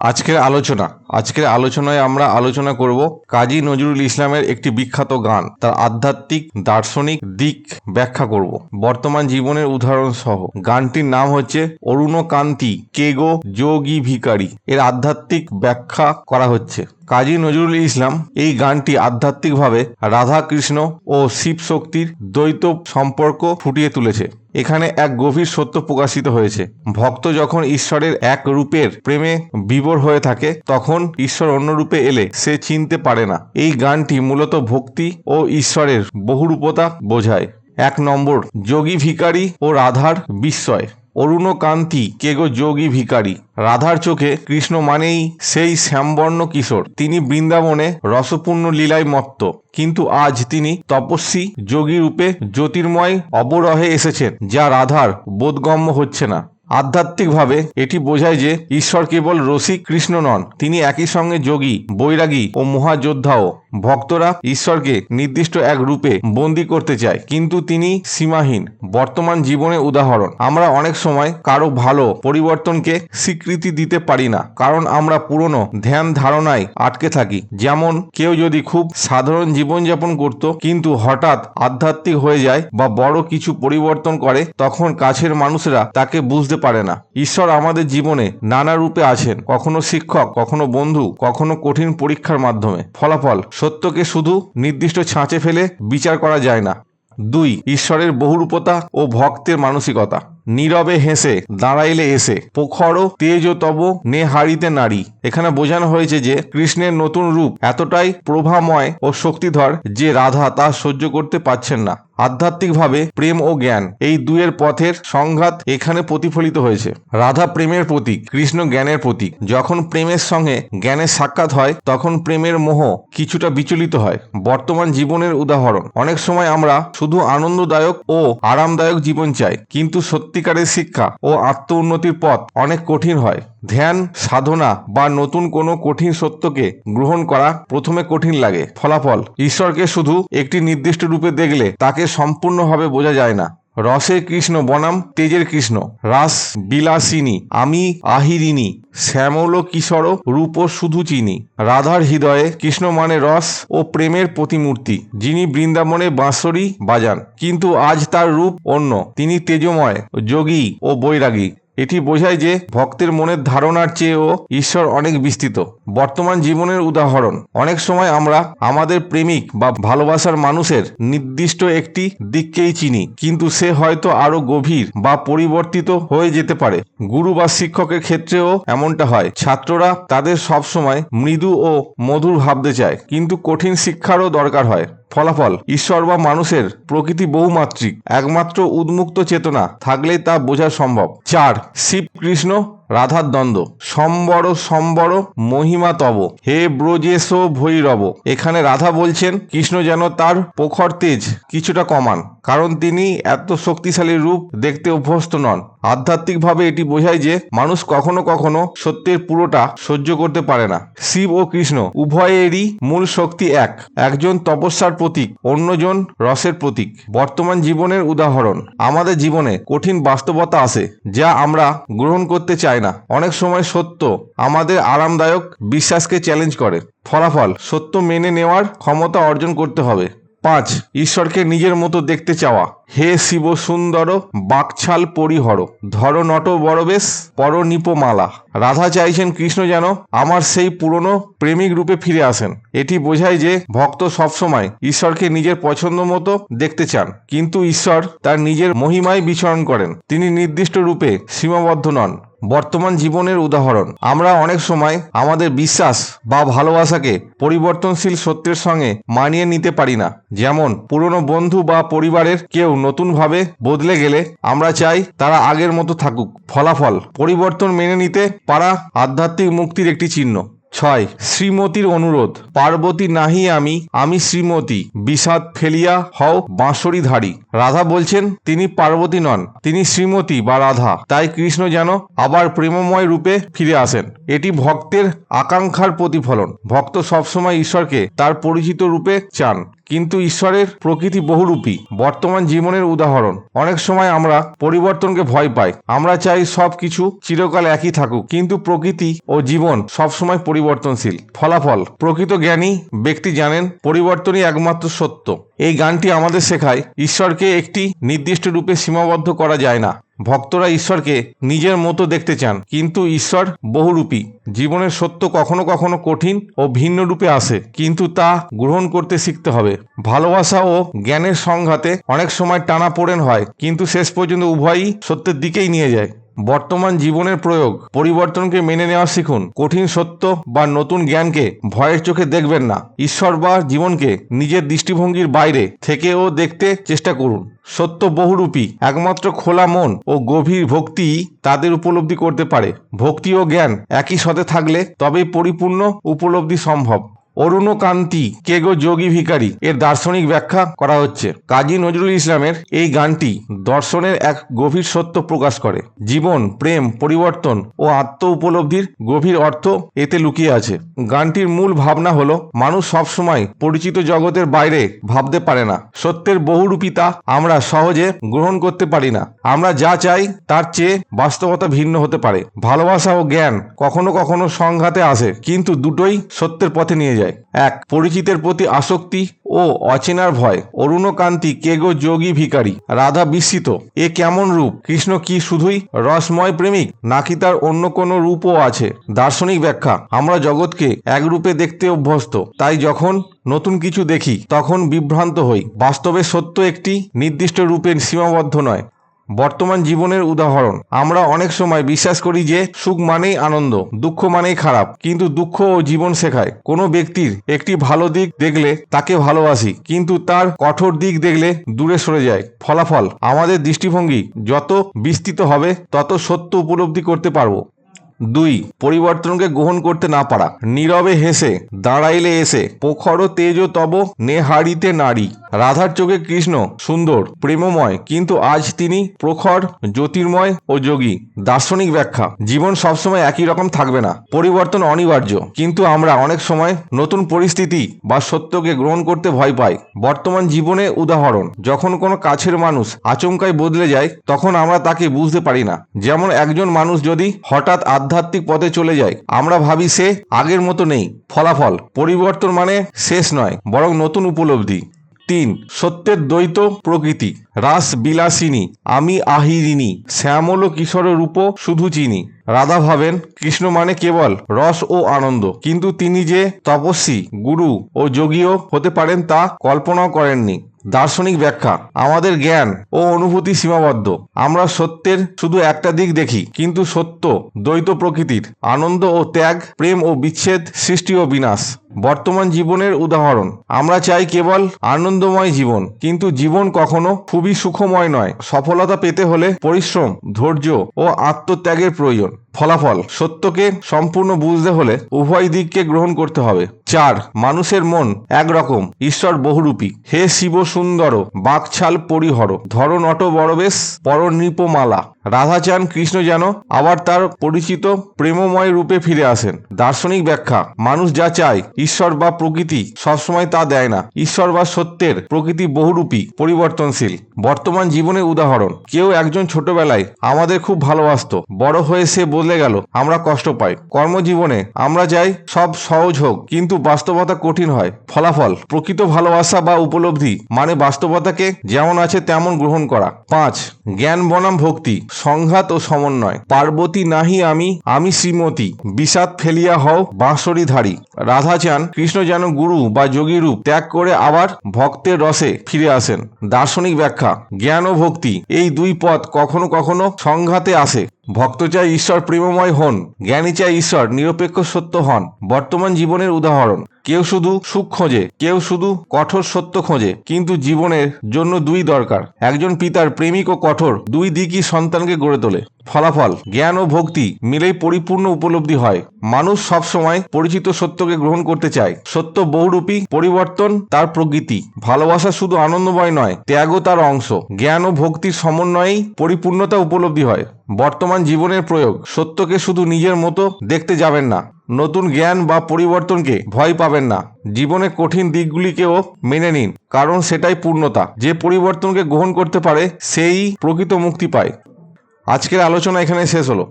আজকের আলোচনা, আজকের আলোচনায় আমরা আলোচনা করব কাজী নজরুল ইসলামের একটি বিখ্যাত গান। তার আধ্যাত্মিক, দার্শনিক দিক ব্যাখ্যা করব। বর্তমান জীবনের উদাহরণ সহ। গানটির নাম হচ্ছে অরুণকান্তি কেগো যোগী ভিকারি এর আধ্যাত্মিক ব্যাখ্যা করা হচ্ছে। কাজী নজরুল ইসলাম এই গানটি আধ্যাত্মিকভাবে রাধাকৃষ্ণ ও শিব শক্তির দ্বৈত সম্পর্ক ফুটিয়ে তুলেছে। এখানে এক গভীর সত্য প্রকাশিত হয়েছে। ভক্ত যখন ঈশ্বরের এক রূপের প্রেমে বিভোর হয়ে থাকে, তখন ঈশ্বর অন্য রূপে এলে সে চিনতে পারে না। এই গানটি মূলত ভক্তি ও ঈশ্বরের বহুরূপতা বোঝায়। এক নম্বর, যোগী ভিকারি ও রাধার বিস্ময়। অরুণকান্তি কেগো যোগী ভিকারী রাধার চোখে কৃষ্ণ মানেই সেই শ্যামবর্ণ কিশোর। তিনি বৃন্দাবনে রসপূর্ণ লীলায় মত্ত। কিন্তু আজ তিনি তপস্বী যোগী রূপে জ্যোতির্ময় অবরহে এসেছেন, যা রাধার বোধগম্য হচ্ছে না। আধ্যাত্মিকভাবে এটি বোঝায় যে ঈশ্বর কেবল রসিক কৃষ্ণ নন, তিনি একই সঙ্গে যোগী, বৈরাগী ও মহাযোদ্ধাও। ভক্তরা ঈশ্বরকে নির্দিষ্ট এক রূপে বন্দি করতে চায়, কিন্তু তিনি সীমাহীন, বর্তমান জীবনে উদাহরণ। আমরা অনেক সময় কারও ভালো পরিবর্তনকে স্বীকৃতি দিতে পারি না, কারণ আমরা পুরনো ধ্যান ধারণায় আটকে থাকি। যেমন কেউ যদি খুব সাধারণ জীবনযাপন করত, কিন্তু হঠাৎ আধ্যাত্মিক হয়ে যায় বা বড় কিছু পরিবর্তন করে, তখন কাছের মানুষরা তাকে বুঝতে পারে না। ঈশ্বর আমাদের জীবনে নানা রূপে আছেন, কখনো শিক্ষক, কখনো বন্ধু, কখনো কঠিন পরীক্ষার মাধ্যমে। ফলাফল, সত্যকে শুধু নির্দিষ্ট ছাঁচে ফেলে বিচার করা যায় না। দুই, ঈশ্বরের বহুরূপতা ও ভক্তের মানসিকতা। নীরবে হেসে, দাঁড়াইলে এসে, পোখর তেজ তব নে হারিতে নারী এখানে বোঝানো হয়েছে যে কৃষ্ণের নতুন রূপ এতটাই প্রভাময় ও শক্তিধর যে রাধা তা সহ্য করতে পারছেন না। আধ্যাত্মিকভাবে প্রেম ও জ্ঞান, এই দুয়ের পথের সংঘাত এখানে প্রতিফলিত হয়েছে। রাধা প্রেমের প্রতীক, কৃষ্ণ জ্ঞানের প্রতীক। যখন প্রেমের সঙ্গে জ্ঞানের সাক্ষাৎ হয়, তখন প্রেমের মোহ কিছুটা বিচলিত হয়। বর্তমান জীবনের উদাহরণ, অনেক সময় আমরা শুধু আনন্দদায়ক ও আরামদায়ক জীবন চাই, কিন্তু সত্যিকারের শিক্ষা ও আত্ম উন্নতির পথ অনেক কঠিন হয়। ধ্যান, সাধনা বা নতুন কোনো কঠিন সত্যকে গ্রহণ করা প্রথমে কঠিন লাগে। ফলাফল, ঈশ্বরকে শুধু একটি নির্দিষ্ট রূপে দেখলে তাকে সম্পূর্ণভাবে বোঝা যায় না। রসের কৃষ্ণ বনাম, তেজের কৃষ্ণ। রাস বিলাসিনী, আমি আহিরিনী শ্যামল কিশোর, রূপ শুধু চিনি। রাধার হৃদয়ে কৃষ্ণ মানে রস ও প্রেমের প্রতিমূর্তি, যিনি বৃন্দাবনে বাঁশরি বাজান। কিন্তু আজ তার রূপ অন্য, তিনি তেজময়, যোগী ও বৈরাগী। এটি বোঝায় যে ভক্তের মনের ধারণার চেয়েও ঈশ্বর অনেক বিস্তৃত। বর্তমান জীবনের উদাহরণ, অনেক সময় আমরা আমাদের প্রেমিক বা ভালোবাসার মানুষের নির্দিষ্ট একটি দিককেই চিনি, কিন্তু সে হয়তো আরও গভীর বা পরিবর্তিত হয়ে যেতে পারে। গুরু বা শিক্ষকের ক্ষেত্রেও এমনটা হয়। ছাত্ররা তাদের সবসময় মৃদু ও মধুর ভাবতে চায়, কিন্তু কঠিন শিক্ষারও দরকার হয়। ফলাফল ঈশ্বর বা মানুষের প্রকৃতি বহুমাত্রিক, একমাত্র উন্মুক্ত চেতনা থাকলেই তা বোঝা সম্ভব। চার শিব কৃষ্ণ রাধার দ্বন্দ্ব। সম্বর সম্বর, মহিমা তব। হে ব্রজেশ ভৈরব। এখানে রাধা বলছেন, কৃষ্ণ যেন তার প্রখর তেজ কিছুটা কমান, কারণ তিনি এত শক্তিশালী রূপ দেখতে অভ্যস্ত নন। আধ্যাত্মিকভাবে এটি বোঝায় যে মানুষ কখনো কখনো সত্যের পুরোটা সহ্য করতে পারে না। শিব ও কৃষ্ণ, উভয়েরই মূল শক্তি এক। একজন তপস্যার প্রতীক, অন্যজন রসের প্রতীক। বর্তমান জীবনের উদাহরণ, আমাদের জীবনে কঠিন বাস্তবতা আসে যা আমরা গ্রহণ করতে চাই না। অনেক সময় সত্য আমাদের আরামদায়ক বিশ্বাসকে চ্যালেঞ্জ করে। ফলাফল সত্য মেনে নেওয়ার ক্ষমতা অর্জন করতে হবে। পাঁচ, ঈশ্বরকে নিজের মতো দেখতে চাওয়া। হে শিব সুন্দর বাকছাল পরিহর, ধর নট বড়বেশ, পর নিপমালা। রাধা চাইছেন কৃষ্ণ যেন আমার সেই পুরনো প্রেমিক রূপে ফিরে আসেন। এটি বোঝায় যে ভক্ত সবসময় ঈশ্বরকে নিজের পছন্দ মতো দেখতে চান। কিন্তু ঈশ্বর তার নিজের মহিমায় বিচরণ করেন। তিনি নির্দিষ্ট রূপে সীমাবদ্ধ নন। বর্তমান জীবনের উদাহরণ। আমরা অনেক সময় আমাদের বিশ্বাস বা ভালোবাসাকে পরিবর্তনশীল সত্যের সঙ্গে মানিয়ে নিতে পারি না। যেমন, পুরনো বন্ধু বা পরিবারের কেউ নতুনভাবে বদলে গেলে আমরা চাই তারা আগের মতো থাকুক। ফলাফল, পরিবর্তন মেনে নিতে পারা আধ্যাত্মিক মুক্তির একটি চিহ্ন। ছয়, শ্রীমতীর অনুরোধ, পার্বতী নাহি আমি আমি শ্রীমতী, বিষাদ ফেলিয়া হও বাঁশরি ধারী রাধা বলছেন, তিনি পার্বতী নন, তিনি শ্রীমতী বা রাধা, তাই কৃষ্ণ যেন আবার প্রেমময় রূপে ফিরে আসেন। এটি ভক্তের আকাঙ্ক্ষার প্রতিফলন। ভক্ত সবসময় ঈশ্বরকে তার পরিচিত রূপে চান। কিন্তু ঈশ্বরের প্রকৃতি বহুরূপী, বর্তমান জীবনের উদাহরণ। অনেক সময় আমরা পরিবর্তনকে ভয় পাই। আমরা চাই সব কিছু চিরকাল একই থাকুক। কিন্তু প্রকৃতি ও জীবন সবসময় পরিবর্তনশীল। ফলাফল, প্রকৃত জ্ঞানী ব্যক্তি জানেন, পরিবর্তনই একমাত্র সত্য। এই গানটি আমাদের শেখায়, ঈশ্বরকে একটি নির্দিষ্ট রূপে সীমাবদ্ধ করা যায় না। ভক্তরা ঈশ্বরকে নিজের মতো দেখতে চান, কিন্তু ঈশ্বর বহুরূপী। জীবনের সত্য কখনো কখনো কঠিন ও ভিন্ন রূপে আসে, কিন্তু তা গ্রহণ করতে শিখতে হবে। ভালোবাসা ও জ্ঞানের সংঘাতে অনেক সময় টানা পোড়েন হয়, কিন্তু শেষ পর্যন্ত উভয়ই সত্যের দিকেই নিয়ে যায়। বর্তমান জীবনের প্রয়োগ, পরিবর্তনকে মেনে নেওয়া শিখুন। কঠিন সত্য বা নতুন জ্ঞানকে ভয়ের চোখে দেখবেন না। ঈশ্বর বা জীবনকে নিজের দৃষ্টিভঙ্গির বাইরে থেকেও দেখতে চেষ্টা করুন। সত্য বহুরূপী, একমাত্র খোলা মন ও গভীর ভক্তি তাদের উপলব্ধি করতে পারে। ভক্তি ও জ্ঞান একই সাথে থাকলে তবেই পরিপূর্ণ উপলব্ধি সম্ভব। অরুণ কান্তি কেগো যোগী ভিকারি এর দার্শনিক ব্যাখ্যা করা হচ্ছে। কাজী নজরুল ইসলামের এই গানটি দর্শনের এক গভীর সত্য প্রকাশ করে। জীবন, প্রেম, পরিবর্তন ও আত্ম উপলব্ধির গভীর অর্থ এতে লুকিয়ে আছে। গানটির মূল ভাবনা হলো, মানুষ সবসময় পরিচিত জগতের বাইরে ভাবতে পারে না। সত্যের বহুরূপিতা আমরা সহজে গ্রহণ করতে পারি না। আমরা যা চাই, তার চেয়ে বাস্তবতা ভিন্ন হতে পারে। ভালোবাসা ও জ্ঞান কখনো কখনো সংঘাতে আসে, কিন্তু দুটোই সত্যের পথে নিয়ে যায়। এক, পরিচিতের প্রতি আসক্তি ও অচেনার ভয়। অরুণকান্তি, কেগো, যোগী ভিকারী রাধা বিস্মিত, এ কেমন রূপ? কৃষ্ণ কি শুধুই রসময় প্রেমিক? নাকি তার অন্য কোনো রূপও আছে? দার্শনিক ব্যাখ্যা, আমরা জগৎকে এক রূপে দেখতে অভ্যস্ত। তাই যখন নতুন কিছু দেখি, তখন বিভ্রান্ত হই। বাস্তবে সত্য একটি নির্দিষ্ট রূপে সীমাবদ্ধ নয়। বর্তমান জীবনের উদাহরণ। আমরা অনেক সময় বিশ্বাস করি যে সুখ মানেই আনন্দ, দুঃখ মানেই খারাপ। কিন্তু দুঃখ ও জীবন শেখায়। কোনো ব্যক্তির একটি ভালো দিক দেখলে তাকে ভালোবাসি, কিন্তু তার কঠোর দিক দেখলে দূরে সরে যায়। ফলাফল, আমাদের দৃষ্টিভঙ্গি যত বিস্তৃত হবে, তত সত্য উপলব্ধি করতে পারব। দুই, পরিবর্তনকে গ্রহণ করতে না পারা। নীরবে হেসে, দাঁড়াইলে এসে প্রখর তেজ তব নেহারিতে নারী। রাধার চোখে কৃষ্ণ, সুন্দর, প্রেমময়, কিন্তু আজ তিনি প্রখর, জ্যোতির্ময় ও যোগী। দার্শনিক ব্যাখ্যা, জীবন সবসময় একই রকম থাকবে না। পরিবর্তন অনিবার্য, কিন্তু আমরা অনেক সময় নতুন পরিস্থিতি বা সত্যকে গ্রহণ করতে ভয় পাই। বর্তমান জীবনে উদাহরণ, যখন কোনো কাছের মানুষ আচমকায় বদলে যায়, তখন আমরা তাকে বুঝতে পারি না। যেমন একজন মানুষ যদি হঠাৎ আধ্যাত্মিক পথে চলে যায়। আমরা ভাবি সে আগের মতো নেই। ফলাফল। পরিবর্তন মানে শেষ নয়, বরং নতুন উপলব্ধি। তিন, সত্যের দ্বৈত প্রকৃতি। রাস বিলাসিনী, আমি আহিরিনী শ্যামল কিশোর রূপ শুধু চিনি। রাধা ভাবেন, কৃষ্ণ মানে কেবল রস ও আনন্দ। কিন্তু তিনি যে তপস্বী, গুরু ও যোগীও হতে পারেন তা কল্পনাও করেননি। দার্শনিক ব্যাখ্যা, আমাদের জ্ঞান ও অনুভূতি সীমাবদ্ধ। আমরা সত্যের শুধু একটা দিক দেখি, কিন্তু সত্য, দ্বৈত প্রকৃতির। আনন্দ ও ত্যাগ, প্রেম ও বিচ্ছেদ, সৃষ্টি ও বিনাশ। বর্তমান জীবনের উদাহরণ। আমরা চাই কেবল আনন্দময় জীবন, কিন্তু জীবন কখনো খুবই সুখময় নয়। সফলতা পেতে হলে পরিশ্রম, ধৈর্য ও আত্মত্যাগের প্রয়োজন। ফলাফল, সত্যকে সম্পূর্ণ বুঝতে হলে উভয় দিককে গ্রহণ করতে হবে। চার, মানুষের মন একরকম, ঈশ্বর বহুরূপী। হে শিব সুন্দর বাকছাল পরিহর, ধর নট বড়বেশ পর নৃপমালা রাধা চান, কৃষ্ণ যেন আবার তার পরিচিত প্রেমময় রূপে ফিরে আসেন। দার্শনিক ব্যাখ্যা, মানুষ যা চায়, ঈশ্বর বা প্রকৃতি সবসময় তা দেয় না। ঈশ্বর বা সত্যের প্রকৃতি বহুরূপী, পরিবর্তনশীল। বর্তমান জীবনের উদাহরণ, কেউ একজন ছোটবেলায় আমাদের খুব ভালোবাসতো। বড় হয়ে সে বদলে গেল, আমরা কষ্ট পাই। কর্মজীবনে আমরা চাই সব সহজ হোক, কিন্তু বাস্তবতা কঠিন হয়। ফলাফল, প্রকৃত ভালোবাসা বা উপলব্ধি মানে বাস্তবতাকে যেমন আছে তেমন গ্রহণ করা। পাঁচ, জ্ঞান বনাম ভক্তি। সংঘাত ও সমন্বয়। পার্বতী নাহি আমি আমি শ্রীমতী। বিষাদ ফেলিয়া হও, বাঁশরি ধারী। রাধা চান কৃষ্ণ যেন গুরু বা যোগী রূপ ত্যাগ করে আবার ভক্তের রসে ফিরে আসেন। দার্শনিক ব্যাখ্যা, জ্ঞান ও ভক্তি, এই দুই পথ কখনো কখনো সংঘাতে আসে। ভক্ত চাই ঈশ্বর প্রেমময় হন, জ্ঞানী চাই ঈশ্বর নিরপেক্ষ সত্য হন। বর্তমান জীবনের উদাহরণ। কেউ শুধু সুখ খোঁজে, কেউ শুধু কঠোর সত্য খোঁজে, কিন্তু জীবনের জন্য দুই দরকার। একজন পিতার প্রেমিক ও কঠোর, দুই দিকই সন্তানকে গড়ে তোলে। ফলাফল, জ্ঞান ও ভক্তি মিলেই পরিপূর্ণ উপলব্ধি হয়। মানুষ সবসময় পরিচিত সত্যকে গ্রহণ করতে চায়। সত্য বহুরূপী, পরিবর্তন তার প্রকৃতি। ভালোবাসা শুধু আনন্দময় নয়, ত্যাগও তার অংশ। জ্ঞান ও ভক্তির সমন্বয়েই পরিপূর্ণতা উপলব্ধি হয়। বর্তমান জীবনের প্রয়োগ, সত্যকে শুধু নিজের মতো দেখতে যাবেন না। নতুন জ্ঞান বা পরিবর্তনকে ভয় পাবেন না। জীবনের কঠিন দিকগুলিকেও মেনে নিন, কারণ সেটাই পূর্ণতা। যে পরিবর্তনকে গ্রহণ করতে পারে, সেই প্রকৃত মুক্তি পায়। আজকের আলোচনা এখানে শেষ হলো।